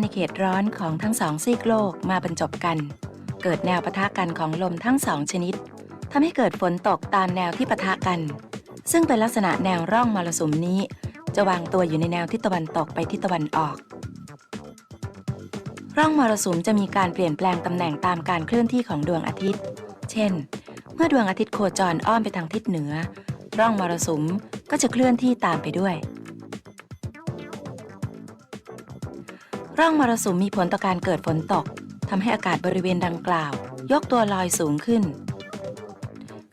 ในเขตร้อนของทั้งสองซีกโลกมาบรรจบกัน เกิดแนวปะทะกันของลมทั้งสองชนิดทำให้เกิดฝนตกตามแนวที่ปะทะกัน ซึ่งเป็นลักษณะแนวร่องมรสุมนี้ จะวางตัวอยู่ในแนวทิศตะวันตกไปทิศตะวันออก ร่องมรสุมจะมีการเปลี่ยนแปลงตำแหน่งตามการเคลื่อนที่ของดวงอาทิตย์ เช่น เมื่อดวงอาทิตย์โคจรอ้อมไปทางทิศเหนือ ร่องมรสุมก็จะเคลื่อนที่ตามไปด้วย ร่องมรสุมมีผลต่อการเกิดฝนตกทำให้อากาศบริเวณดังกล่าว ยกตัวลอยสูงขึ้น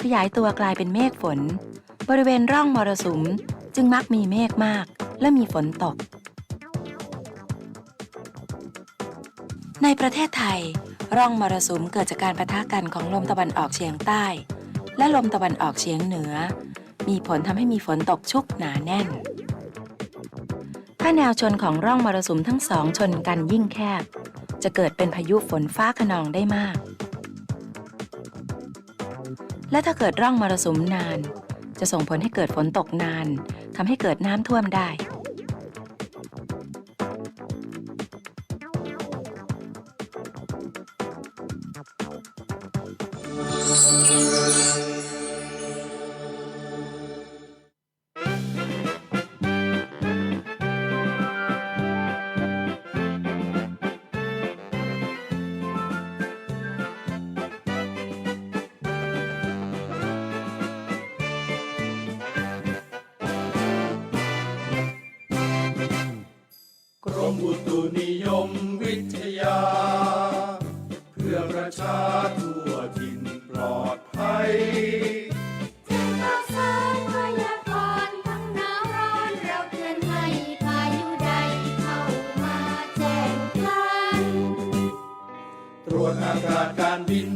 ขยายตัวกลายเป็นเมฆฝน บริเวณร่องมรสุมจึงมักมีเมฆมากและมีฝนตก ในประเทศไทย ร่องมรสุมเกิดจากการปะทะกันของลมตะวันออกเฉียงใต้ และลมตะวันออกเฉียงเหนือ มีผลทำให้มีฝนตกชุกหนาแน่น ถ้าแนวชนของร่องมรสุมทั้งสองชนกันยิ่งแคบ จะเกิดเป็นพายุฝนฟ้าขนองได้มาก และถ้าเกิดร่องมรสุมนาน จะส่งผลให้เกิดฝนตกนานทำให้เกิดน้ำท่วมได้ กาศการบิน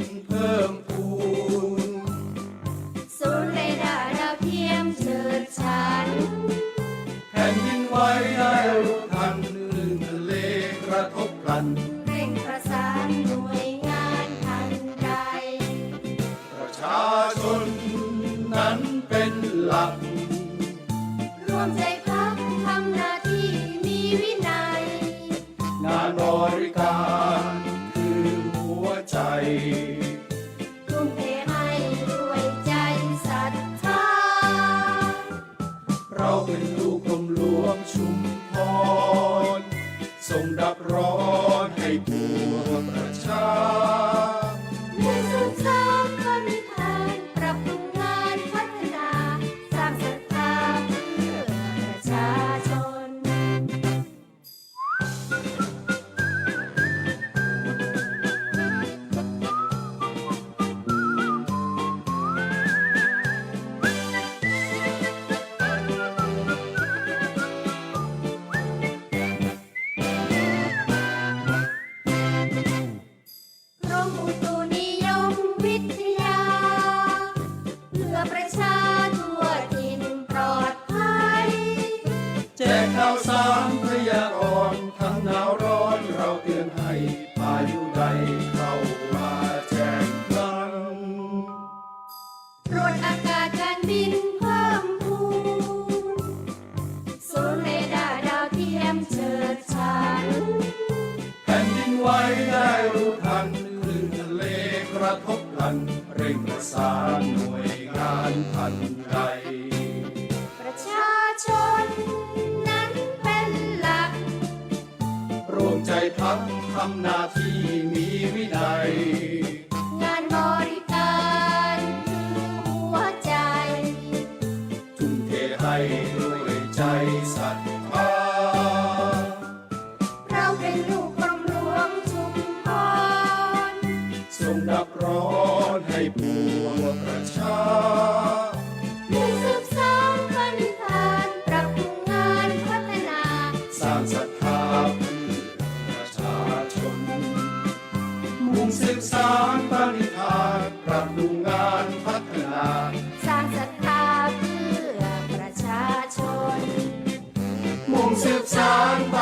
เราเป็นลูกกรมหลวงชุมพรส่งดับร้อนให้ผู้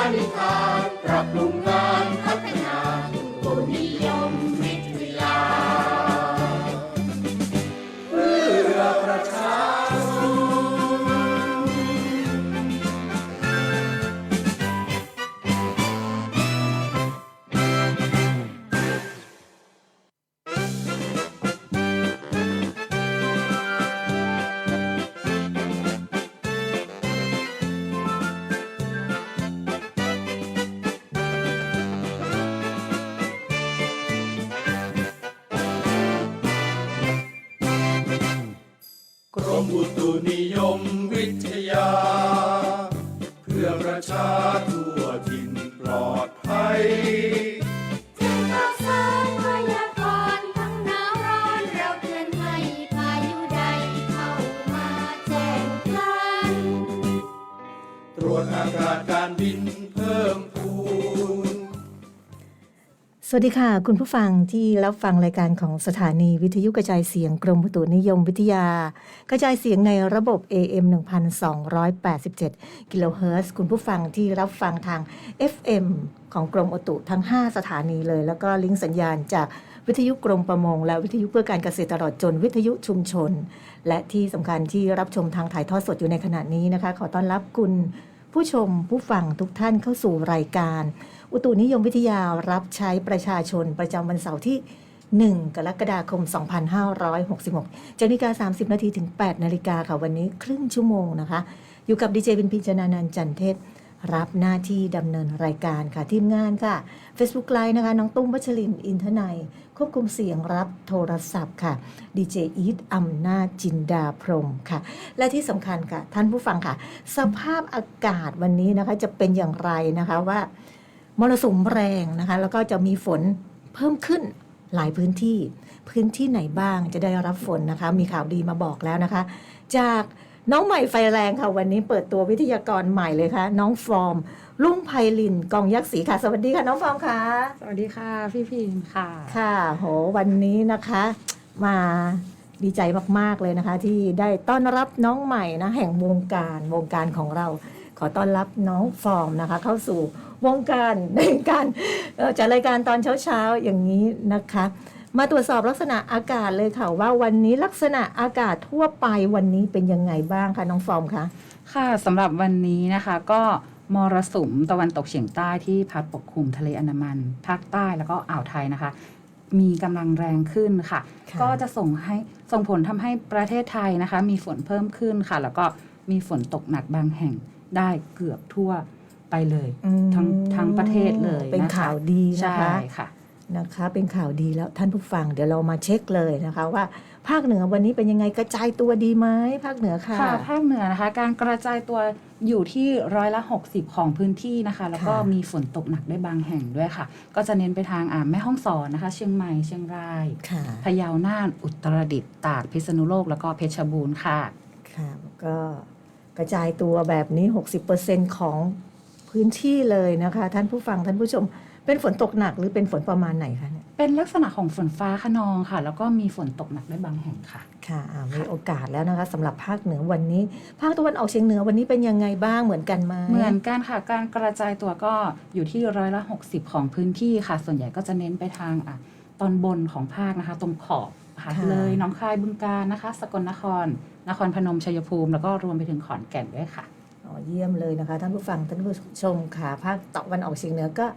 า วัสดีค่ะ คุณผู้ฟังที่รับฟังรายการของสถานีวิทยุกระจายเสียงกรมอุตุนิยมวิทยา กระจายเสียงในระบบ AM 1287 กิโลเฮิรตซ์คุณผู้ฟังที่รับฟังทาง FM ของกรมอุตุทั้ง 5 สถานีเลย แล้วก็ลิงก์สัญญาณจากวิทยุกรมประมง และวิทยุเพื่อการเกษตรตลอดจนวิทยุชุมชน และที่สำคัญที่รับชมทางถ่ายทอดสดอยู่ในขณะนี้นะคะ ขอต้อนรับคุณผู้ชมผู้ฟังทุกท่านเข้าสู่รายการ อุตุนิยมวิทยารับใช้ประชาชนประจำวันเสาร์ที่ 1 กรกฎาคม 2566จากนาฬิกา 30 นาทีถึง 8 นาฬิกาค่ะวันนี้ครึ่งชั่วโมงนะคะ อยู่กับดีเจบินพิจนานันจันเทศ รับหน้าที่ดำเนินรายการค่ะ ทีมงานค่ะ Facebook Live นะคะ น้องตุ้มวัชรินอินทนายควบคุมเสียงรับโทรศัพท์ค่ะดีเจอีทอำนาจจินดาพรมค่ะ และที่สำคัญค่ะ ท่านผู้ฟังค่ะ สภาพอากาศวันนี้นะคะจะเป็นอย่างไรนะคะว่า มรสุมแรงนะคะแล้วก็จะมีฝนเพิ่มขึ้นหลายพื้นที่ พื้นที่ไหนบ้างจะได้รับฝนนะคะ มีข่าวดีมาบอกแล้วนะคะ จากน้องใหม่ไฟแรงค่ะ วันนี้เปิดตัววิทยากรใหม่เลยค่ะ น้องฟอร์ม ลุงไพลินกองยักษ์ศรีค่ะ สวัสดีค่ะ น้องฟอร์มค่ะ สวัสดีค่ะ พี่พิมพ์ค่ะ ค่ะโหวันนี้นะคะ มาดีใจมากๆเลยนะคะ ที่ได้ต้อนรับน้องใหม่นะแห่งวงการวงการของเรา ขอต้อนรับน้องฟอร์มนะคะ เข้าสู่ วงการในการเอ่อจัดรายการตอนเช้าๆอย่างนี้นะคะ มาตรวจสอบลักษณะอากาศเลยค่ะว่าวันนี้ลักษณะอากาศทั่วไปวันนี้เป็นยังไงบ้างคะน้องฟอร์มคะค่ะสำหรับวันนี้นะคะก็มรสุมตะวันตกเฉียงใต้ที่พัดปกคลุมทะเลอันดามัน ภาคใต้แล้วก็อ่าวไทยนะคะ มีกำลังแรงขึ้นค่ะค่ะก็จะส่งให้ส่งผลทำให้ประเทศไทยนะคะ มีฝนเพิ่มขึ้นค่ะ แล้วก็มีฝนตกหนักบางแห่งได้เกือบทั่ว ไปเลยอืมทั้งทั้งประเทศเลยนะคะเป็นข่าวดีนะใช่คะค่ะนะคะ เป็นข่าวดีแล้วท่านผู้ฟังเดี๋ยวเรามาเช็คเลยนะคะว่าภาคเหนือวันนี้เป็นยังไงกระจายตัวดีไหมภาคเหนือค่ะค่ะภาคเหนือนะคะ การกระจายตัวอยู่ที่ร้อยละ 60 ของพื้นที่นะคะ แล้วก็ค่ะมีฝนตกหนักได้บางแห่งด้วยค่ะ ก็จะเน้นไปทางอ่าแม่ฮ่องสอนนะคะ เชียงใหม่เชียงรายค่ะพะเยาน่านอุตรดิตถ์ตากพิษณุโลกแล้วก็เพชรบูรณ์ค่ะค่ะก็กระจายตัวแบบนี้ 60%ของ พื้นที่เลยนะคะ ท่านผู้ฟังท่านผู้ชม เป็นฝนตกหนักหรือเป็นฝนประมาณไหนคะเนี่ยเป็นลักษณะของฝนฟ้าขนองค่ะ แล้วก็มีฝนตกหนักได้บางแห่งค่ะ ค่ะอ่ามีโอกาสแล้วนะคะสำหรับภาคเหนือวันนี้ ภาคตะวันออกเฉียงเหนือวันนี้เป็นยังไงบ้างเหมือนกันไหมเหมือนกันค่ะ การกระจายตัวก็อยู่ที่ร้อยละ 60 ของพื้นที่ค่ะ ส่วนใหญ่ก็จะเน้นไปทางอะตอนบนของภาคนะคะ ตรงขอบค่ะเลยหน้องคายบึงกาฬนะคะ สกลนคร นครพนมชัยภูมิ แล้วก็รวมไปถึงขอนแก่นด้วยค่ะอ๋อ เยี่ยมเลยนะคะท่านผู้ฟังท่านผู้ชมค่ะภาคตะวันออกเฉียงเหนือก็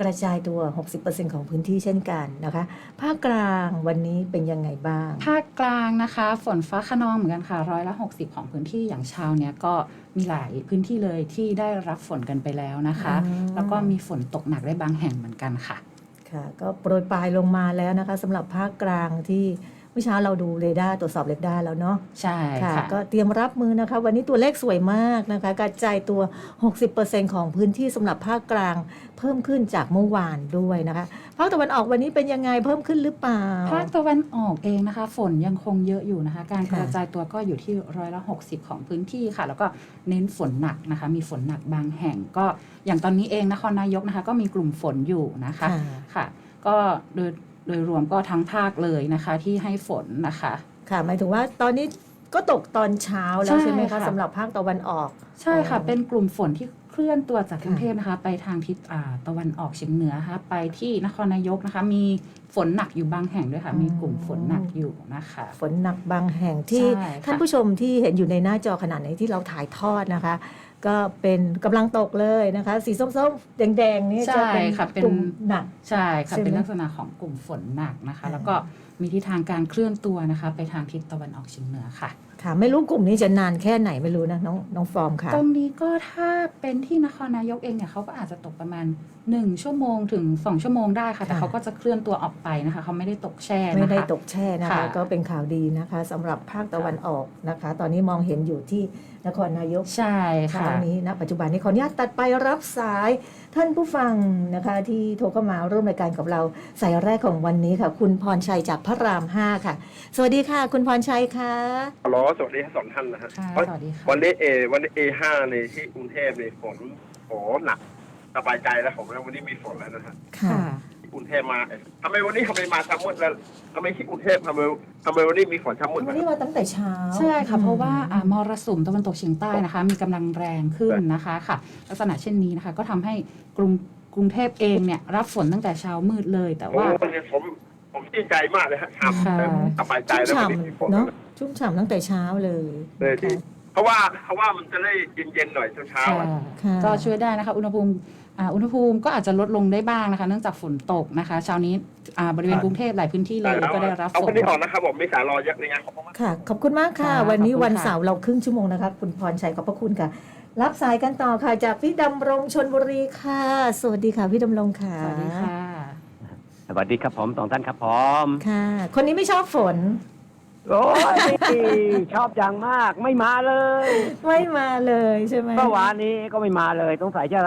กระจายตัว 60%ของพื้นที่เช่นกันนะคะ ภาคกลางวันนี้เป็นยังไงบ้าง ภาคกลางนะคะ ฝนฟ้าขนองเหมือนกันค่ะร้อยละ 60 ของพื้นที่อย่างเช้าเนี้ยก็มีหลายพื้นที่เลยที่ได้รับฝนกันไปแล้วนะคะ อืม แล้วก็มีฝนตกหนักได้บางแห่งเหมือนกันค่ะ ค่ะ ก็โปรยปลายลงมาแล้วนะคะสำหรับภาคกลางที่เมื่อเช้าเราดูเรดาร์ตรวจสอบเรดาร์แล้วเนาะใช่ค่ะค่ะ ก็เตรียมรับมือนะคะ วันนี้ตัวเลขสวยมากนะคะกระจายตัว 60%ของพื้นที่สำหรับภาคกลางเพิ่มขึ้นจากเมื่อวานด้วยนะคะภาคตะวันออกวันนี้เป็นยังไงเพิ่มขึ้นหรือเปล่า ภาคตะวันออกเองนะคะ ฝนยังคงเยอะอยู่นะคะ การค่ะกระจายตัวก็อยู่ที่ร้อยละ60 ของพื้นที่ค่ะ แล้วก็เน้นฝนหนักนะคะ มีฝนหนักบางแห่งก็อย่างตอนนี้เองนครนายกนะคะ ก็มีกลุ่มฝนอยู่นะคะค่ะค่ะก็โดย โดยรวมก็ทั้งภาคเลยนะคะ ที่ให้ฝนนะคะ ค่ะ หมายถึงว่าตอนนี้ก็ตกตอนเช้าแล้วใช่ใช่ไหมคะค่ะสำหรับภาคตะวันออก ใช่ค่ะอ๋อเป็นกลุ่มฝนที่เคลื่อนตัวจากค่ะกรุงเทพนะคะ ไปทางทิศอ่าตะวันออกเฉียงเหนือนะคะไปที่นครนายกนะคะ มีฝนหนักอยู่บางแห่งด้วยค่ะ มีกลุ่มฝนหนักอยู่นะคะ ฝนหนักบางแห่งที่ใช่ค่ะท่านผู้ชมที่เห็นอยู่ในหน้าจอขนาดไหนที่เราถ่ายทอดนะคะ ก็เป็นกำลังตกเลยนะคะ สีส้มๆ แดงๆนี่จะใช่เป็นค่ะเป็นกลุ่มหนักใช่ค่ะใช่ไหมเป็นลักษณะของกลุ่มฝนหนักนะคะอ่าแล้วก็มีทิศทางการเคลื่อนตัวนะคะ ไปทางทิศตะวันออกเฉียงเหนือค่ะ ค่ะ ไม่รู้กลุ่มนี้จะนานแค่ไหนไม่รู้นะน้องน้องฟอร์มค่ะ ตรงนี้ก็ถ้าเป็นที่นครนายกเองเนี่ยเขาก็อาจจะตกประมาณ 1 ชั่วโมงถึง 2 ชั่วโมงได้ค่ะ แต่ค่ะเขาก็จะเคลื่อนตัวออกไปนะคะเขาไม่ได้ตกแช่นะคะไม่ได้ตกแช่นะคะค่ะก็เป็นข่าวดีนะคะสำหรับภาคตะวันออกนะคะ ตอนนี้มองเห็นอยู่ที่ นครนายกใช่คราค่ะวนี้นะปัจจุบันนี้ขออนุญาตตัดไปรับสายท่านผู้ฟังนะคะ ที่โทรเข้ามาร่วมรายการกับเราสายแรกของวันนี้ค่ะ คุณพรชัยจากพระรามห้าค่ะ สวัสดีค่ะ คุณพรชัยค่ะฮัลโหลสวัสดีทั้งสองท่านนะฮะค่ะวันสวัสดีค่ะ วันนี้เอวันนี้เอห้าในที่กรุงเทพในยฝนโหหนักสบายใจแล้วผมว่าวันนี้มีฝนแล้วนะฮะ ค่ะ ที่กรุงเทพมาเอ๊ะทำไมวันนี้ทำไมมาช้ามืดแล้วทำไมที่กรุงเทพทำไมทำไมวันนี้มีฝนช้ามืดวันนะนี้มาตั้งแต่เช้า ใช่ค่ะ เพราะว่าอ่ามรสุมตะวันตกเฉียงใต้นะคะ มีกำลังแรงขึ้นนะคะค่ะ ลักษณะเช่นนี้นะคะ ก็ทำให้กรุงกรุงเทพเองเนี่ยรับฝนตั้งแต่เช้ามืดเลย แต่โอ้ว่าวันนี้ผมผมดีใจมากเลยฮะครับค่ะ สบายใจชุ่มแล้ววันนี้มีฝนฉ่ำเนาะชุ่มฉ่ำตั้งแต่เช้าเลยเลยที่เพราะว่าเพราะว่ามันจะได้เย็นๆหน่อยเช้าๆค่ะอะค่ะ ก็ช่วยได้นะคะ อุณหภูมิ อ่าอุณหภูมิก็อาจจะลดลงได้บ้างนะคะ เนื่องจากฝนตกนะคะเช้านี้อ่าบริเวณกรุงเทพหลายพื้นที่เลยก็ได้รับเอาฝคนนนี้ออกนะครับผมมีสายรอเยอะเลยไงขอบคุณมากค่ะ ขอบคุณมากค่ะค่ะวันนี้ขอบคุณวันค่ะเสาร์เราครึ่งชั่วโมงนะคะคุณพรชัยขอบพระคุณค่ะ รับสายกันต่อค่ะ จากพี่ดำรงชนบุรีค่ะ สวัสดีค่ะพี่ดำรงค่ะสวัสดีค่ะ สวัสดีครับผมสองท่านครับผมค่ะ คนนี้ไม่ชอบฝนโอ้ยชอบอย่างมากไม่มาเลย ไม่มาเลยใช่ไหมเมื่อวานนี้ก็ไม่มาเลยต้องใส่จะ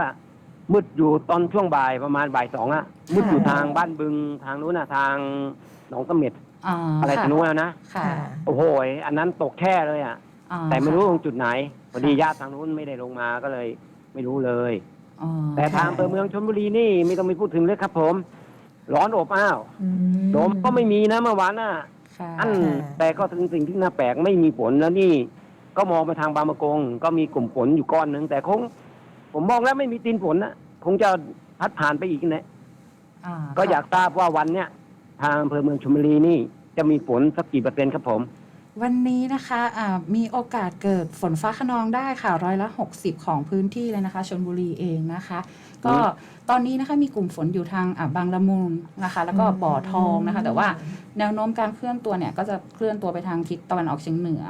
มืดอยู่ตอนช่วงบ่ายประมาณบ่ายสองอะมืดอยู่ทางบ้านบึงทางนู้นนะทางหนองเสม็ดอ่าอะไรค่ะทางนู้นแล้วนะค่ะค่ะโอ้โหยอันนั้นตกแค่เลยอะอ่าแต่ไม่รู้ตรงจุดไหนพอดีญาติทางนู้นไม่ได้ลงมาก็เลย ไม่รู้เลย อ๋อแต่ทางอำเภอเมืองชลบุรีนี่ไม่ต้องไปพูดถึงเลยครับ ผม ร้อนอบอ้าวอืลมก็ไม่มีนะเมื่อวานน่ะ ค่ะอันแต่ก็ถึงสิ่งที่น่าแปลกไม่มีฝนแล้วนี่ ก็มองไปทางบางมะกง ก็มีกลุ่มฝนอยู่ก้อนหนึ่งแต่คง ผมมองแล้วไม่มีตีนฝนนะ คงจะพัดผ่านไปอีกนะอ่าก็อยากทราบว่าวันเนี้ยทางอำเภอเมืองชลบุรีนี่ จะมีฝนสักกี่เปอร์เซ็นต์ครับผม วันนี้นะคะอ่ามีโอกาสเกิดฝนฟ้าขนองได้ค่ะร้อยละ 60 ของพื้นที่เลยนะคะชนบุรีเองนะคะ ก็ตอนนี้นะคะมีกลุ่มฝนอยู่ทางอ่าบางละมุงนะคะ แล้วก็บ่อทองนะคะ แต่ว่าแนวโน้มการเคลื่อนตัวเนี่ยก็จะเคลื่อนตัวไปทางทิศตะวันออกเฉียงเหนือ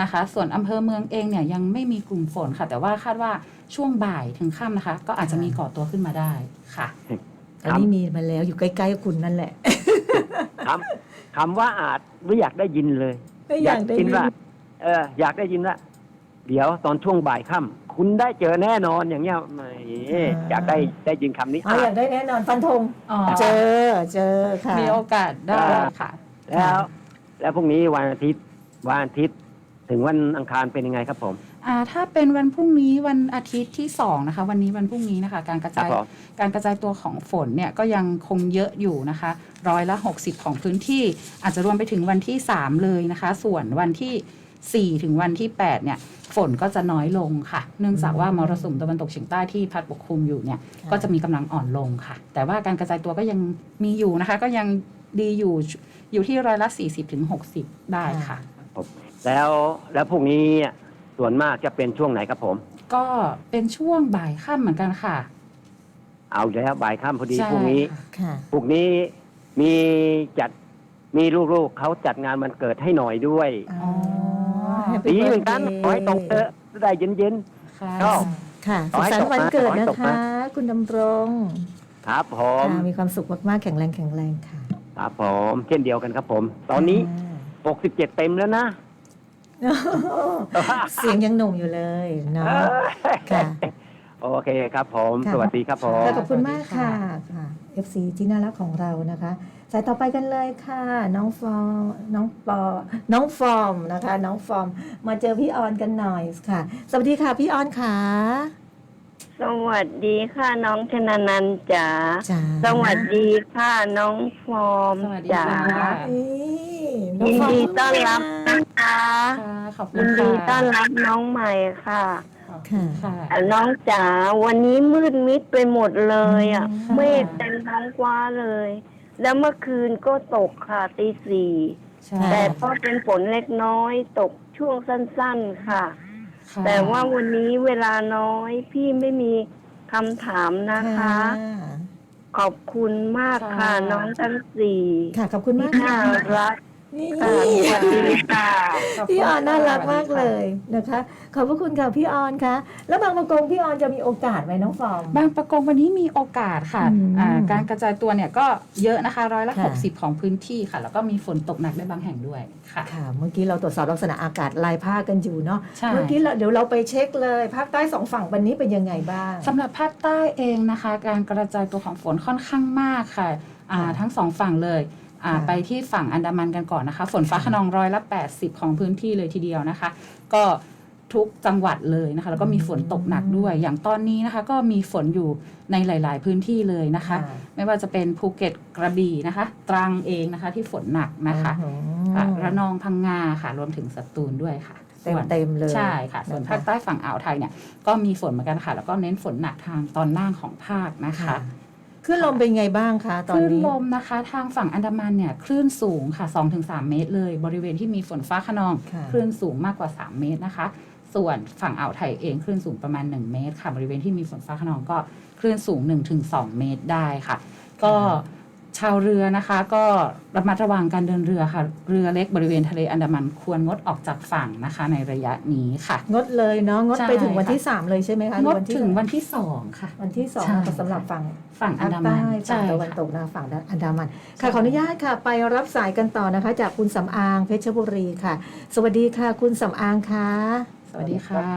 นะคะ ส่วนอำเภอเมืองเองเนี่ยยังไม่มีกลุ่มฝนค่ะ แต่ว่าคาดว่าช่วงบ่ายถึงค่ำนะคะ ก็อาจจะมีก่อตัวขึ้นมาได้ค่ะ อันนี้มีมาแล้วอยู่ใกล้ๆคุณนั่นแหละคำคำว่าอาจไม่อยากได้ยินเลยไม่อยากได้กินยินว่าเอออยากได้ยินว่าเดี๋ยวตอนช่วงบ่ายค่ำคุณได้เจอแน่นอนอย่างเงี้ยแหมอยากได้ได้ยินคำนี้อ๋ออยากได้แน่นอนฟันธงอ๋อเจอเจอค่ะมีโอกาสได้ค่ะ แล้ว แล้วพรุ่งนี้วันอาทิตย์วันอาทิตย์ ถึงวันอังคารเป็นยังไงครับผม อ่าถ้าเป็นวันพรุ่งนี้วันอาทิตย์ที่สองนะคะวันนี้วันพรุ่งนี้นะคะ การกระครับจายผม การกระจายตัวของฝนเนี่ยก็ยังคงเยอะอยู่นะคะร้อยละ 60 ของพื้นที่ อาจจะรวมไปถึงวันที่ 3 เลยนะคะ ส่วนวันที่ 4 ถึงวันที่ 8 เนี่ย ฝนก็จะน้อยลงค่ะ เนื่องจากว่ามรสุมตะวันตกเฉียงใต้ที่พัดปกคลุมอยู่เนี่ยค่ะ ก็จะมีกำลังอ่อนลงค่ะ แต่ว่าการกระจายตัวก็ยังมีอยู่นะคะ ก็ยังดีอยู่อยู่ที่ร้อยละ 40ถึง60 ได้ค่ะ แล้วแล้วพรุ่งนี้ส่วนมากจะเป็นช่วงไหนครับผม ก็เป็นช่วงบ่ายค่ำเหมือนกันค่ะ เอาแล้วบ่ายค่ำพอดีใช่พรุ่งนี้ค่ะค่ะ พรุ่งนี้มีจัดมีลูกๆเขาจัดงานวันเกิดให้หน่อยด้วยอ๋อ Happy ดีเหมือนกัน birthday ขอให้ตกเถอะได้เย็น ค่ะก็ ค่ะขสุอขให้สันต์วันเกิดตกนะนะขอให้ตกคะนะคุณดำรงๆ ครับผม ค่ะมีความสุขมากๆ แข็งแรงแข็งแรงค่ะครับผม เช่นเดียวกันครับผม ตอนนี้67 เต็มแล้วนะอ่า เสียงยังหนุ่มอยู่เลยเนาะค่ะโอเคครับผมค่ะสวัสดีครับผมค่ะขอบคุณมากค่ะค่ะ FC ที่น่ารักของเรานะคะ สายต่อไปกันเลยค่ะ น้องฟอร์มน้องปอน้องฟอร์มนะคะ น้องฟอร์มมาเจอพี่ออนกันหน่อยค่ะ สวัสดีค่ะพี่ออนค่ะสวัสดีค่ะน้องชนานันท์จ๋าจ้าสวัสดีค่ะน้องฟอร์มสวัสดีจ๋าค่ะเอ้ยน้องยินฟอร์มดีต้อนรับ นะคะค่ะขอบคุยิณนค่ะดีต้อนรับน้องใหม่ค่ะ ขอบคุณค่ะ น้องจ๋าวันนี้มืดมิดไปหมดเลยอะอืม เมฆเต็มท้องฟ้าเลย แล้วเมื่อคืนก็ตกค่ะตีสี่ใช่แต่ก็เป็นฝนเล็กน้อยตกช่วงสั้นๆค่ะ ค่ะแต่ว่าวันนี้เวลาน้อยพี่ไม่มีคำถามนะคะค่ะขอบคุณมากค่ะ น้องทั้งสี่ค่ะ ขอบคุณมากน่าค่ะรัก นี่ค่ะสวัสดีค่ะพี่ออนน่ารักมากเลยนะคะ ขอบพระคุณค่ะพี่ออนคะแล้วบางประกงพี่ออนจะมีโอกาสไหมน้องฟอร์มบางประกงวันนี้มีโอกาสค่ะอืมอ่าการกระจายตัวเนี่ยก็เยอะนะคะร้อยละค่ะ หกสิบของพื้นที่ค่ะ แล้วก็มีฝนตกหนักในบางแห่งด้วยค่ะ ค่ะ เมื่อกี้เราตรวจสอบลักษณะอากาศลายภาคกันอยู่เนาะใช่ เมื่อกี้เราเดี๋ยวเราไปเช็คเลยภาคใต้สองฝั่งวันนี้เป็นยังไงบ้าง สำหรับภาคใต้เองนะคะ การกระจายตัวของฝนค่อนข้างมากค่ะอ่าค่ะทั้งสองฝั่งเลย อ่าค่ะไปที่ฝั่งอันดามันกันก่อนนะคะ ฝนฟ้าขนองร้อยละ 80 ของพื้นที่เลยทีเดียวนะคะ ก็ทุกจังหวัดเลยนะคะ แล้วก็มีฝนตกหนักด้วย อย่างตอนนี้นะคะ ก็มีฝนอยู่ในหลาย ๆ พื้นที่เลยนะคะ ไม่ว่าจะเป็นภูเก็ตกระบี่นะคะ ตรังเองนะคะ ที่ฝนหนักนะคะอืมค่ะระนองพังงาค่ะ รวมถึงสตูลด้วยค่ะเต็มส่วนเต็มๆเลยใช่ค่ะ ส่วนนะคะภาคใต้ฝั่งอ่าวไทยเนี่ยก็มีฝนเหมือนกันค่ะ แล้วก็เน้นฝนหนักทางตอนล่างของภาคนะคะ ค่ะคลื่นลมเป็นไงบ้างคะตคอนลื่นนี้ลมนะคะ ทางฝั่งอันดามันเนี่ยคลื่นสูงค่ะ 2-3 เมตรเลย บริเวณที่มีฝนฟ้าขนองค่ะ คลื่นสูงมากกว่า 3 เมตรนะคะ ส่วนฝั่งอ่าวไทยเองคลื่นสูงประมาณ 1 เมตรค่ะ บริเวณที่มีฝนฟ้าขนองก็คลื่นสูง 1-2 เมตรได้ค่ะ ก็ ชาวเรือนะคะ ก็ระมัดระวังการเดินเรือค่ะ เรือเล็กบริเวณทะเลอันดามันควรงดออกจากฝั่งนะคะ ในระยะนี้ค่ะ งดเลยเนาะงดใช่ไปถึงวันค่ะที่สามเลยใช่ไหมคะงดวันที่ถึงวันที่สองค่ะ วันที่สองใช่นะคะสำหรับฝั่งฝั่งอัภานคดามัใต้นฝั่งใช่ตะวันค่ะตกนะฝั่งอันดามัน ค่ะขออนุญาตค่ะ ไปรับสายกันต่อนะคะ จากคุณสำอางเพชรบุรีค่ะ สวัสดีค่ะ คุณสำอางค่ะสวัสดีค่ะ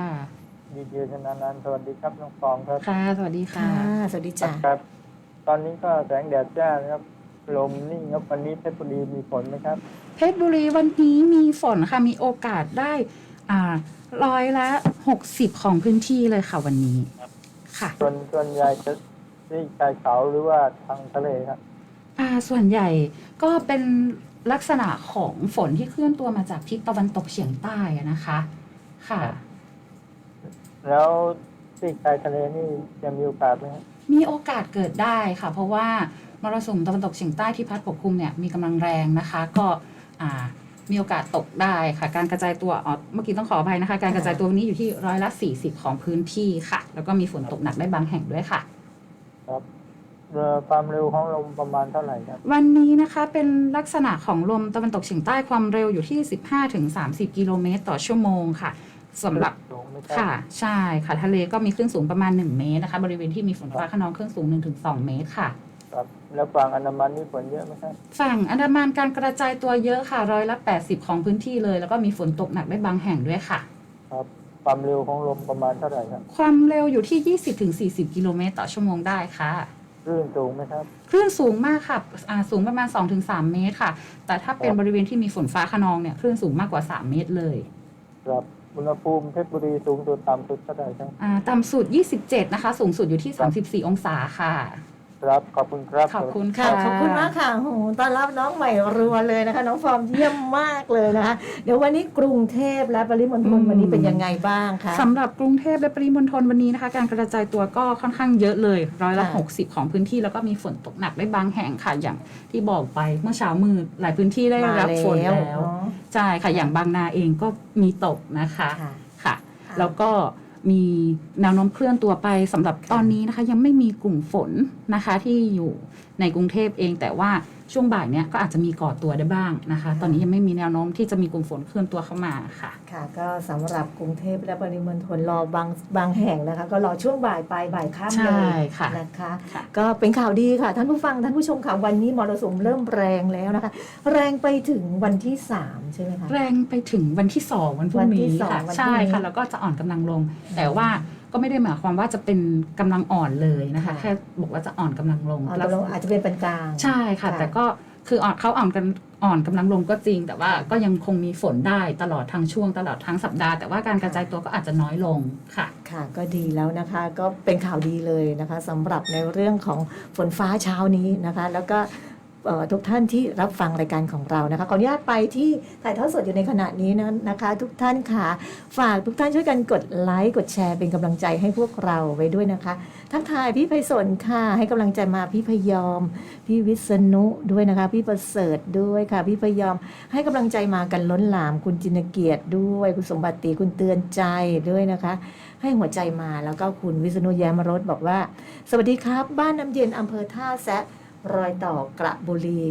ดีเจชนานันท์สวัสดีครับน้องฟองครับค่ะสวัสดีค่ะค่ะสวัสดีจ้ะครับ ตอนนี้ก็แสงแดดจ้านะครับ ลมนิ่งครับวันนี้เพชรบุรีมีฝนไหมครับ เพชรบุรีวันนี้มีฝนค่ะมีโอกาสได้อ่าร้อยละหกสิบของพื้นที่เลยค่ะวันนี้ค่ะ ส่วนส่วนใหญ่จะที่ชายเขาหรือว่าทางทะเลครับอ่าส่วนใหญ่ก็เป็นลักษณะของฝนที่เคลื่อนตัวมาจากทิศตะวันตกเฉียงใต้อะนะคะ ค่ะ แล้วที่ชายทะเลนี่จะมีโอกาสไหมครับ มีโอกาสเกิดได้ค่ะ เพราะว่ามรสุมตะวันตกเฉียงใต้ที่พัดปกคลุมเนี่ยมีกำลังแรงนะคะ ก็อ่ามีโอกาสตกได้ค่ะ การกระจายตัวอ๋อเมื่อกี้ต้องขออภัยนะคะ การกระจายตัววันนี้อยู่ที่ร้อยละ 40 ของพื้นที่ค่ะ แล้วก็มีฝนตกหนักได้บางแห่งด้วยค่ะ ครับเรือความเร็วของลมประมาณเท่าไหร่ครับ วันนี้นะคะเป็นลักษณะของลมตะวันตกเฉียงใต้ความเร็วอยู่ที่ 15-30 กิโลเมตรต่อชั่วโมงค่ะ สำหรับสูงไหมครับค่ะ ใช่ค่ะทะเลก็มีคลื่นสูงประมาณ 1 เมตรนะคะ บริเวณที่มีฝนฟ้าขนองคลื่นสูง 1-2 เมตรค่ะครับแล้วฝั่งอันดามันนี่ฝนเยอะไหมครับฝั่งอันดามันการกระจายตัวเยอะค่ะร้อยละ 80 ของพื้นที่เลย แล้วก็มีฝนตกหนักได้บางแห่งด้วยค่ะ ครับความเร็วของลมประมาณเท่าไหร่ครับความเร็วอยู่ที่ 20-40 กิโลเมตรต่อชั่วโมงได้ค่ะคลื่นสูงไหมครับคลื่นสูงมากค่ะอ่าสูงประมาณ 2-3 เมตรค่ะ แต่ถ้าเป็นบริเวณที่มีฝนฟ้าขนองเนี่ยคลื่นสูงมากกว่า 3 เมตรเลย ครับ อุณหภูมิเพชรบุรีสูงสุดต่ำสุดเท่าไหร่ครับ อ่าต่ำสุด 27 นะคะ สูงสุดอยู่ที่34 องศาค่ะ ครับ ขอบคุณครับ ขอบคุณค่ะค่ะขอบคุณมากค่ะโอ้โหต้อนรับน้องใหม่รัวเลยนะคะ น้องฟอร์มเยี่ยมมากเลยนะคะ เดี๋ยววันนี้กรุงเทพและปริมณฑลวันนี้เป็นยังไงบ้างคะสำหรับกรุงเทพและปริมณฑลวันนี้นะคะ การกระจายตัวก็ค่อนข้างเยอะเลยร้อยละค่ะ60 ของพื้นที่แล้วก็มีฝนตกหนักได้บางแห่งค่ะอย่างที่บอกไปเมื่อเช้ามืดหลายพื้นที่ได้รับฝนแล้วเนาะใช่ค่ะอย่างบางนาเองก็มีตกนะคะค่ะค่ะแล้วก็ มีแนวโน้มเคลื่อนตัวไปสำหรับตอนนี้นะคะ ยังไม่มีกลุ่มฝนนะคะที่อยู่ในกรุงเทพเองแต่ว่าช่วงบ่ายเนี้ยก็อาจจะมีก่อตัวได้บ้างนะคะ ตอนนี้ยังไม่มีแนวโน้มที่จะมีกลุ่มฝนเคลื่อนตัวเข้ามาค่ะ ค่ะ ก็สำหรับกรุงเทพและปริมณฑลรอบางบางแห่งนะคะ ก็รอช่วงบ่ายไปบ่ายค่ำเลใช่ยค่ะนะคะ ค่ะ ก็เป็นข่าวดีค่ะ ท่านผู้ฟังท่านผู้ชมค่ะวันนี้มรสุมเริ่มแรงแล้วนะคะ แรงไปถึงวันที่ 3 ใช่ไหมคะ แรงไปถึงวันที่สองวันพรุ่งวันที่นี้สองค่ะวันพรุ่งนี้ ใช่ค่ะแล้วก็จะอ่อนกำลังลง แต่ว่า ก็ไม่ได้หมายความว่าจะเป็นกำลังอ่อนเลยนะคะ ค่ะ แค่บอกว่าจะอ่อนกำลังลงอ๋อตกลงอาจจะเป็นปานกลาง ใช่ค่ะ แต่ก็คืออ่อนเขาอ่อนกันอ่อนกำลังลงก็จริง แต่ว่าก็ยังคงมีฝนได้ตลอดทั้งช่วงตลอดทั้งสัปดาห์แต่ว่าการกระจายตัวก็อาจจะน้อยลงค่ะ ค่ะก็ดีแล้วนะคะก็เป็นข่าวดีเลยนะคะสำหรับในเรื่องของฝนฟ้าเช้านี้นะคะ แล้วก็เอ่อ ทุกท่านที่รับฟังรายการของเรานะคะขออนุญาตไปที่ถ่ายทอดสดอยู่ในขณะนี้นะนะคะ ทุกท่านค่ะ ฝากทุกท่านช่วยกันกดไลค์กดแชร์เป็นกำลังใจให้พวกเราไว้ด้วยนะคะ ทักทายพี่ไพศลค่ะ ให้กำลังใจมาพี่พยอม พี่วิษณุด้วยนะคะ พี่ประเสริฐด้วยค่ะ พี่พยอม ให้กำลังใจมากันล้นหลามคุณจินเกียรติด้วยคุณสมบัติคุณเตือนใจด้วยนะคะ ให้หัวใจมาแล้วก็คุณวิษณุแย้มรสบอกว่า สวัสดีครับ บ้านน้ำเย็นอำเภอท่าแซะ รอยต่อกระบุรี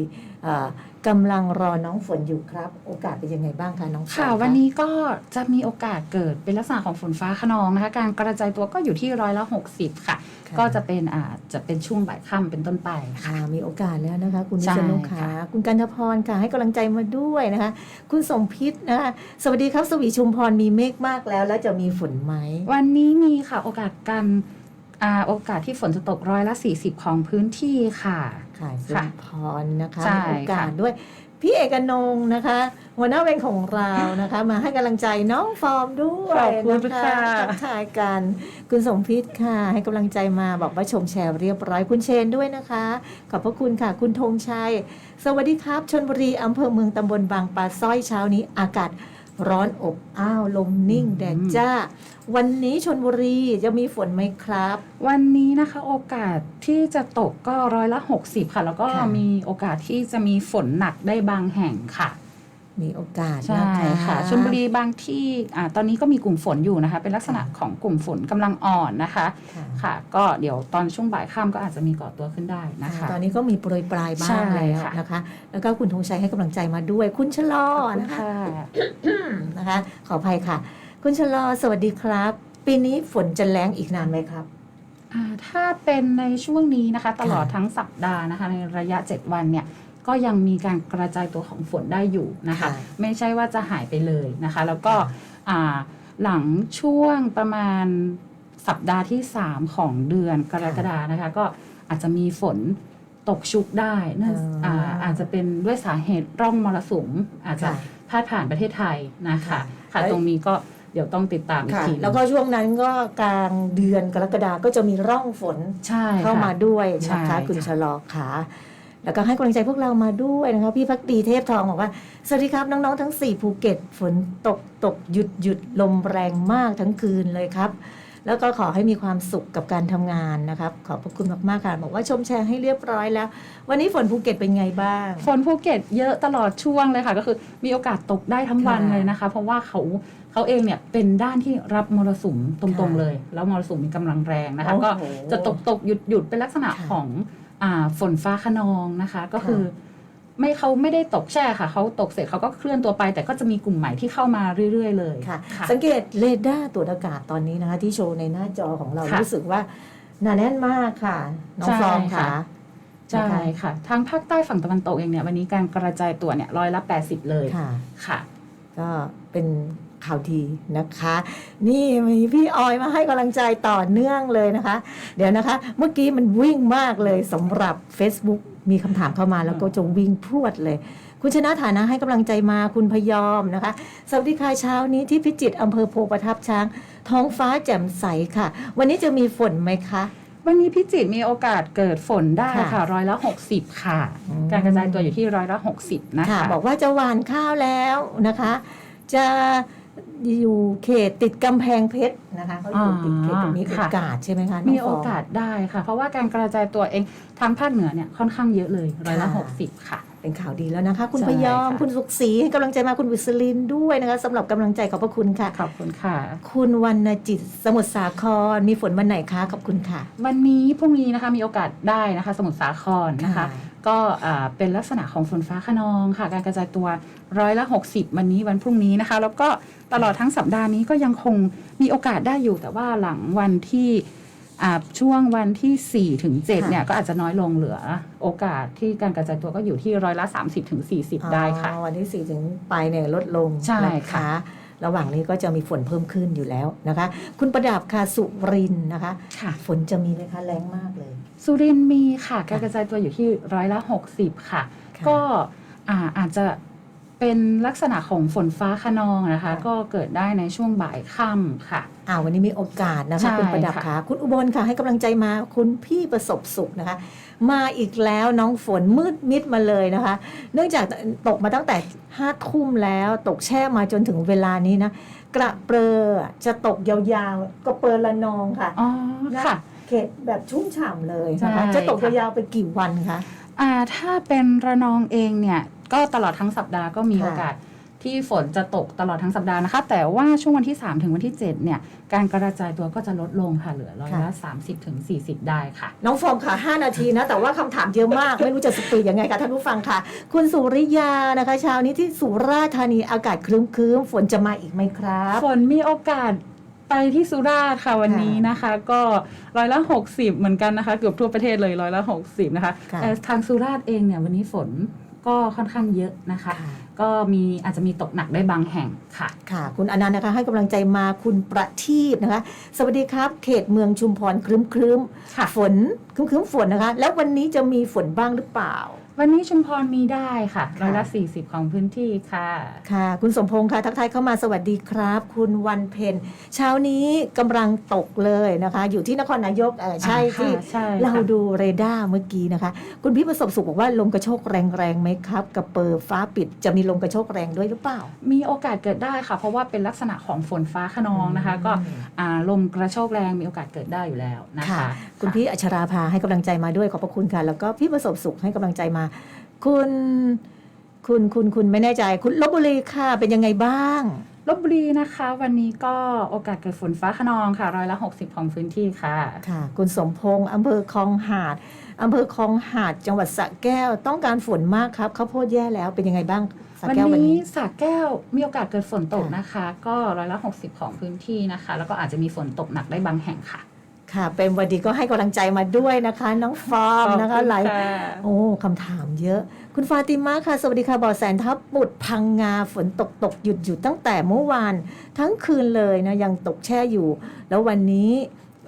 เอ่อกำลังรอน้องฝนอยู่ครับ โอกาสเป็นยังไงบ้างคะน้องฝนค่ะคะวันนี้ก็จะมีโอกาสเกิดเป็นลักษณะของฝนฟ้าขนองนะคะ การกระจายตัวก็อยู่ที่ร้อยละ60 ค่ะค่ะก็จะเป็นอ่าจะเป็นช่วงบ่ายค่ำเป็นต้นไปค่ะค่ะมีโอกาสแล้วนะคะ คุณวิใช่ษณุค่ะค่ะ คุณกันทพรค่ะ ให้กำลังใจมาด้วยนะคะ คุณสมพิษนะคะสวัสดีครับสวีชุมพรมีเมฆมากแล้ว แล้วจะมีฝนไหมวันนี้มีค่ะโอกาสการ อ่าโอกาสที่ฝนจะตกร้อยละ 40 ของพื้นที่ค่ะ ค่ะชุมพรนะคะใช่มีโอกาสค่ะ ด้วย พี่เอกนงค์นะคะ หัวหน้าเวรของเรานะคะ มาให้กำลังใจน้องฟอร์มด้วยขอบคุณนะคะค่ะ ทักทายกัน คุณสมพิษค่ะ ให้กำลังใจมาบอกว่าชมแชร์เรียบร้อยคุณเชนด้วยนะคะ ขอบพระคุณค่ะ คุณธงชัย สวัสดีครับชนบุรีอำเภอเมืองตำบลบางปลาสร้อยเช้านี้อากาศร้อนอบอ้าวลมนิ่งแดดจ้า วันนี้ชนบุรีจะมีฝนไหมครับ วันนี้นะคะโอกาสที่จะตกก็ร้อยละ 60 ค่ะ แล้วก็ค่ะ มีโอกาสที่จะมีฝนหนักได้บางแห่งค่ะ มีโอกาสใช่นะคะ ค่ะชลบุรีบางที่อ่าตอนนี้ก็มีกลุ่มฝนอยู่นะคะ เป็นลักษณะของกลุ่มฝนกำลังอ่อนนะคะ ค่ะค่ะ ก็เดี๋ยวตอนช่วงบ่ายค่ำก็อาจจะมีก่อตัวขึ้นได้นะคะ ตอนนี้ก็มีโปรยปลายบ้างใช่แล้วค่ะ นะคะ แล้วก็คุณธงชัยให้กำลังใจมาด้วย คุณชะลอขอบคุณนะคะ ค่ะ นะคะ ขออภัยค่ะ คุณชะลอสวัสดีครับ ปีนี้ฝนจะแรงอีกนานไหมครับ อ่าถ้าเป็นในช่วงนี้นะคะ ตลอดค่ะทั้งสัปดาห์นะคะในระยะ 7 วันเนี่ยก็ยังมีการกระจายตัวของฝนได้อยู่นะคะ ค่ะไม่ใช่ว่าจะหายไปเลยนะคะ แล้วก็อ่าหลังช่วงประมาณสัปดาห์ที่ 3 ของเดือนกรกฎานะคะ ก็อาจจะมีฝนตกชุกได้เนื่องอ่าอาอาจจะเป็นด้วยสาเหตุร่องมรสุมอาจจะค่ะพาดผ่านประเทศไทยนะคะค่ะ ค่ะ แล้ว ตรงนี้ก็ เดี๋ยวต้องติดตามอีกค่ะทีแล้วก็ช่วงนั้นก็กลางเดือนกรกฎาก็จะมีร่องฝนใช่เข้าค่ะ มาด้วยใช่นะคะคุณค่ะชะลอขาแล้วก็ให้กำลังใจพวกเรามาด้วยนะคะพี่พักดีเทพทองบอกว่า สวัสดีครับน้องๆทั้ง 4 ภูเก็ต ฝนตกตกหยุดหยุดลมแรงมากทั้งคืนเลยครับ แล้วก็ขอให้มีความสุขกับการทำงานนะครับขอบพระคุณมากๆค่ะบอกว่าชมแชร์ให้เรียบร้อยแล้ว วันนี้ฝนภูเก็ตเป็นไงบ้าง ฝนภูเก็ตเยอะตลอดช่วงเลยค่ะ ก็คือมีโอกาสตกได้ทั้งวันค่ะเลยนะคะ เพราะว่าเขาเขาเองเนี่ยเป็นด้านที่รับมรสุมตรงค่ะๆเลย แล้วมรสุมมีกำลังแรงนะคะโอ้โหก็จะตกตกหยุดหยุดเป็นลักษณะค่ะของอ่าฝนฟ้าขนองนะคะ ก็คือ ไม่เขาไม่ได้ตกแช่ค่ะ เขาตกเสร็จเขาก็เคลื่อนตัวไป แต่ก็จะมีกลุ่มใหม่ที่เข้ามาเรื่อย ๆ เลยค่ะ ค่ะ สังเกตเรดาร์ตรวจอากาศตอนนี้นะคะ ที่โชว์ในหน้าจอของเราค่ะรู้สึกว่าหนาแน่นมากค่ะ น้องใช่ฟองค่ะ ค่ะใช่ค่ะทางภาคใต้ฝั่งตะวันตกเองเนี่ยวันนี้การกระจายตัวเนี่ยร้อยละ 80 เลยค่ะ ค่ะ ก็เป็นข่าวดีนะคะ นี่มีพี่ออยมาให้กำลังใจต่อเนื่องเลยนะคะ เดี๋ยวนะคะ เมื่อกี้มันวิ่งมากเลยสำหรับ Facebook มีคำถามเข้ามาแล้วก็จะวิ่งพรวดเลย คุณชนะฐานะให้กำลังใจมาคุณพยอมนะคะ สวัสดีค่ะเช้านี้ที่พิจิตรอำเภอโพประทับช้าง ท้องฟ้าแจ่มใสค่ะ วันนี้จะมีฝนไหมคะ วันนี้พิจิตรมีโอกาสเกิดฝนได้ค่ะค่ะร้อยละ60ค่ะอืมการกระจายตัวอยู่ที่ร้อยละ60นะคะค่ะบอกว่าจะหว่านข้าวแล้วนะคะ จะ อยู่เขตติดกำแพงเพชรนะคะเขาอยู่ติดเขตตรงนี้อ่าโอค่ะ กาสใช่ไหมคะน้งมีฟโองกาสได้ค่ะ เพราะว่าการกระจายตัวเองทางภาคเหนือเนี่ยค่อนข้างเยอะเลยร้อยละค่ะ60ค่ะ เป็นข่าวดีแล้วนะคะ คุณใช่พยอมค่ะ คุณสุขศรีให้กำลังใจมาคุณวิศลินด้วยนะคะสำหรับกำลังใจขอบพระคุณค่ะ ขอบคุณค่ะ คุณวรรณจิตสมุทรสาครมีฝนวันไหนคะขอบคุณค่ะ วันนี้พรุ่งนี้นะคะมีโอกาสได้นะคะ สมุทรสาครนะคะ ค่ะ ก็อ่าเป็นลักษณะของฝนฟ้าขนองค่ะ การกระจายตัวร้อยละ 60 วันนี้วันพรุ่งนี้นะคะ แล้วก็ตลอดทั้งสัปดาห์นี้ก็ยังคงมีโอกาสได้อยู่ แต่ว่าหลังวันที่อ่าช่วงวันที่4ถึง7เนี่ยก็อาจจะน้อยลงเหลือ โอกาสที่การกระจายตัวก็อยู่ที่ร้อยละ 30ถึง40 ได้ค่ะอ๋อวันที่4ถึงไปเนี่ยลดลงใช่นะค่ะ ระหว่างนี้ก็จะมีฝนเพิ่มขึ้นอยู่แล้วนะคะ คุณประดับค่ะสุรินทร์นะคะ ค่ะ ฝนจะมีไหมคะแรงมากเลย สุรินทร์มีค่ะ การกระจายตัวอยู่ที่ร้อยละ 60 ค่ะ ค่ะ ก็อ่าอาจจะ เป็นลักษณะของฝนฟ้าขนองนะคะค่ะก็เกิดได้ในช่วงบ่ายค่ำค่ะ อ่าวันนี้มีโอกาสนะใช่คะ คุณประดับค่ะค่ะ คุณอุบลค่ะ ให้กำลังใจมาคุณพี่ประสบสุขนะคะ มาอีกแล้วน้องฝนมืดมิดมาเลยนะคะ เนื่องจากตกมาตั้งแต่ห้าทุ่มแล้วตกแช่มาจนถึงเวลานี้นะกระเปรอจะตกยาวๆกระเปรอละนองค่ะอ๋อนะค่ะเขตแบบชุ่มฉ่ำเลยนะคะใช่จะตกค่ะยาวๆไปกี่วันคะอ่าถ้าเป็นระนองเองเนี่ย ก็ตลอดทั้งสัปดาห์ก็มีค่ะโอกาสที่ฝนจะตกตลอดทั้งสัปดาห์นะคะ แต่ว่าช่วงวันที่ 3 ถึงวันที่ 7 เนี่ย การกระจายตัวก็จะลดลงค่ะ เหลือร้อยละ30 ถึง 40 ได้ค่ะ น้องฟอร์มค่ะ 5 นาทีนะ แต่ว่าคำถามเยอะมาก ไม่รู้จะสปีดยังไงคะท่านผู้ฟังค่ะ คุณสุริยานะคะเช้านี้ที่สุราษฎร์ธานีอากาศครึ้มๆ ฝนจะมาอีกไหมครับ ฝนมีโอกาสไปที่สุราษฎร์ค่ะวันนี้นะคะ ก็ร้อยละ60เหมือนกันนะคะ เกือบทั่วประเทศเลยร้อยละ60นะคะค่ะแต่ทางสุราษฎร์เองเนี่ยวันนี้ฝน ก็ค่อนข้างเยอะนะคะค่ะก็มีอาจจะมีตกหนักได้บางแห่งค่ะ ค่ะ คุณอนันต์นะคะ ให้กำลังใจมาคุณประทีปนะคะ สวัสดีครับ เขตเมืองชุมพรครึ้มครึ้มๆค่ะฝนครึ้มครึ้มๆฝนนะคะ แล้ววันนี้จะมีฝนบ้างหรือเปล่า วันนี้ชุมพรมีได้ค่ะค่ะร้อยละ40ของพื้นที่ค่ะ ค่ะ คุณสมพงษ์ค่ะ ทักทายเข้ามาสวัสดีครับ คุณวันเพ็ญเช้านี้กำลังตกเลยนะคะ อยู่ที่นครนายกเออใช่อ่าที่ค่ะใช่ค่ะเราดูเรดาร์เมื่อกี้นะคะ คุณพี่ประสบสุขบอกว่าลมกระโชกแรงๆไหมครับ กับเปิดฟ้าปิดจะมีลมกระโชกแรงด้วยหรือเปล่า มีโอกาสเกิดได้ค่ะ เพราะว่าเป็นลักษณะของฝนฟ้าขนองนะคะ ก็อ่าลมกระโชกแรงมีโอกาสเกิดได้อยู่แล้วนะคะค่ะคุณพี่อัชราภาให้กำลังใจมาด้วยขอบพระคุณค่ะแล้วก็พี่ประสบสุขให้กำลังใจมาคุณคุณคุณคุณไม่แน่ใจ คุณลบบุรีค่ะ เป็นยังไงบ้างลบบุรีนะคะ วันนี้ก็โอกาสเกิดฝนฟ้าขนองค่ะร้อยละ 60 ของพื้นที่ค่ะ ค่ะ คุณสมพงษ์อำเภอคลองหาดอำเภอคลองหาดจังหวัดสระแก้วต้องการฝนมากครับข้าวโพดแย่แล้วเป็นยังไงบ้างสระวันแก้ววันนี้นี้ สระแก้วมีโอกาสเกิดฝนตกค่ะ นะคะ ก็ร้อยละ 60 ของพื้นที่นะคะ แล้วก็อาจจะมีฝนตกหนักได้บางแห่งค่ะ ค่ะ เป็นวันดีก็ให้กำลังใจมาด้วยนะคะ น้องฟอร์มนะคะหลายโอ้คำถามเยอะ คุณฟาติมาค่ะ สวัสดีค่ะบ่อแสนทับปุดพังงาฝนตกตกหยุดหยุดตั้งแต่เมื่อวาน ทั้งคืนเลยนะ ยังตกแช่อยู่ แล้ววันนี้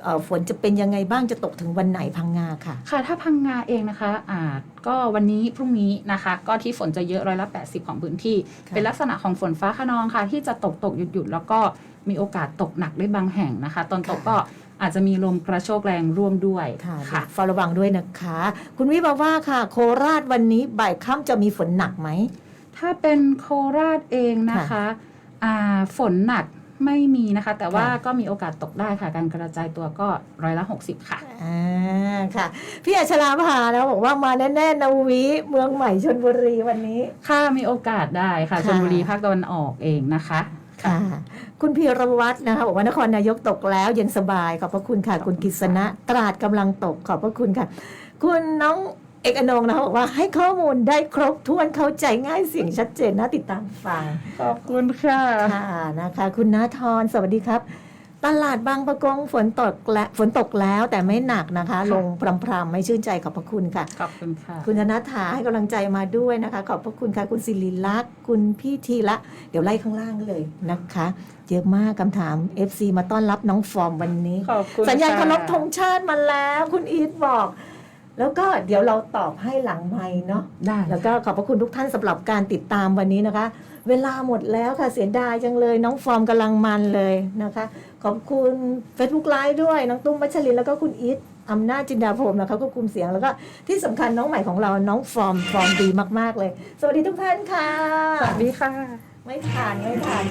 เอ่อฝนจะเป็นยังไงบ้างจะตกถึงวันไหนพังงาค่ะ ค่ะ ถ้าพังงาเองนะคะอ่าก็วันนี้พรุ่งนี้นะคะ ก็ที่ฝนจะเยอะร้อยละ 80 ของพื้นที่ค่ะเป็นลักษณะของฝนฟ้าขนองค่ะ ที่จะตกตกหยุดหยุดแล้วก็มีโอกาสตกหนักได้บางแห่งนะคะ ตอนตกก็ อาจจะมีลมกระโชกแรงร่วมด้วยค่ะค่ะเฝ้าระวังด้วยนะคะ คุณวิบาว่าค่ะ โคราชวันนี้บ่ายค่ำจะมีฝนหนักไหม ถ้าเป็นโคราชเองนะคะอ่าฝนหนักไม่มีนะคะ แต่ว่าค่ะก็มีโอกาสตกได้ค่ะ การกระจายตัวก็ร้อยละ 60 ค่ะอ่าค่ะ พี่อัชราภาแล้วบอกว่ามาแน่ๆนาวิเมืองใหม่ชนบุรีวันนี้ ค่ะมีโอกาสได้ค่ะค่ะชลบุรีภาคตะวันออกเองนะคะค่ะ คุณพีรวัตรนะคะบอกว่านครนายกตกแล้วเย็นสบายขอบพระคุณค่ะคุณกิษณะตราดกำลังตกขอบพระคุณค่ะ คุณน้องเอกอนงนะคะบอกว่าให้ข้อมูลได้ครบถ้วนเข้าใจง่ายเสียงชัดเจนนะติดตามฟังขอบคุณค่ะค่ะนะคะ คุณนาทรสวัสดีครับ ตลาดบางประกงฝนตกและฝนตกแล้วแต่ไม่หนักนะคะ ลงพรำๆไม่ชื่นใจขอบพระคุณค่ะ ขอบคุณค่ะ คุณธนัฐาให้กำลังใจมาด้วยนะคะ ขอบพระคุณค่ะคุณศิริลักษณ์คุณพี่ทีละ เดี๋ยวไล่ข้างล่างเลยนะคะเยอะมากคำถาม FC มาต้อนรับน้องฟอร์มวันนี้ ขอบคุณสัญญาณค่ะเคารพธงชาติมาแล้ว คุณอีทบอก แล้วก็เดี๋ยวเราตอบให้หลังไมค์เนาะได้แล้วก็ขอบพระคุณทุกท่านสำหรับการติดตามวันนี้นะคะ เวลาหมดแล้วค่ะเสียดายจังเลย น้องฟอร์มกำลังมันเลยนะคะ ขอบคุณ Facebook Live ด้วย น้องตุ้มมัชลินแล้วก็คุณอีทอำนาจจินดาพรมนะคะก็คุมเสียงแล้วก็ที่สำคัญน้องใหม่ของเราน้องฟอร์มฟอร์มดีมาก ๆ เลย สวัสดีทุกท่านค่ะ สวัสดีค่ะ ไม่ทานไม่ทาน